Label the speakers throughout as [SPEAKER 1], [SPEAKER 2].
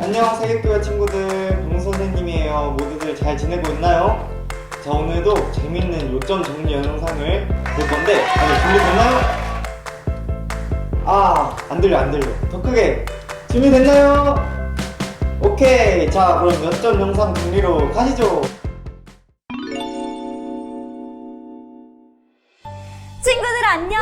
[SPEAKER 1] 안녕 세계교회 친구들 봉 선생님이에요. 모두들 잘 지내고 있나요? 자 오늘도 재밌는 요점 정리 영상을 볼 건데 다들 준비됐나요? 아 안 들려 안 들려 더 크게 준비됐나요? 오케이 자 그럼 요점 영상 정리로 가시죠.
[SPEAKER 2] 친구들 안녕!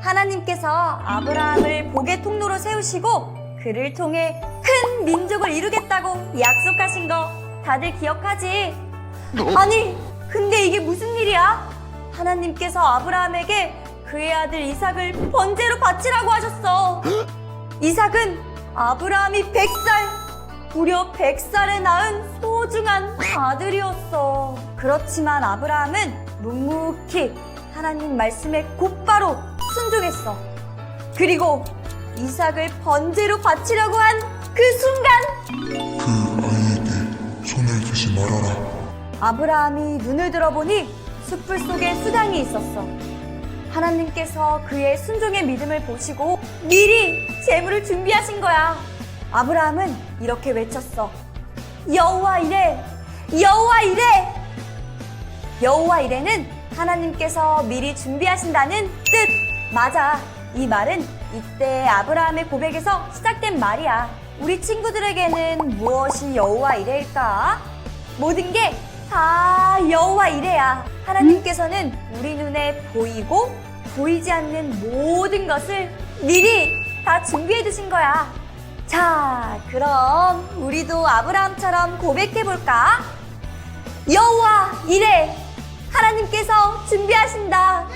[SPEAKER 2] 하나님께서 아브라함을 복의 통로로 세우시고 그를 통해 큰 민족을 이루겠다고 약속하신 거 다들 기억하지? 아니, 근데 이게 무슨 일이야? 하나님께서 아브라함에게 그의 아들 이삭을 번제로 바치라고 하셨어. 이삭은 아브라함이 100살, 무려 100살에 낳은 소중한 아들이었어. 그렇지만 아브라함은 묵묵히 하나님 말씀에 곧바로 순종했어. 그리고 이삭을 번제로 바치려고 한 그 순간
[SPEAKER 3] 그 아이에게 손을 대지 말아라.
[SPEAKER 2] 아브라함이 눈을 들어보니 숯불 속에 수당이 있었어. 하나님께서 그의 순종의 믿음을 보시고 미리 재물을 준비하신 거야. 아브라함은 이렇게 외쳤어. 여호와 이래, 여호와 이래. 여호와 이래는 하나님께서 미리 준비하신다는 뜻. 맞아. 이 말은 이때 아브라함의 고백에서 시작된 말이야. 우리 친구들에게는 무엇이 여호와 이래일까? 모든 게 다 여호와 이래야. 하나님께서는 우리 눈에 보이고 보이지 않는 모든 것을 미리 다 준비해 두신 거야. 자, 그럼 우리도 아브라함처럼 고백해 볼까? 여호와 이래 하나님께서 준비하신다.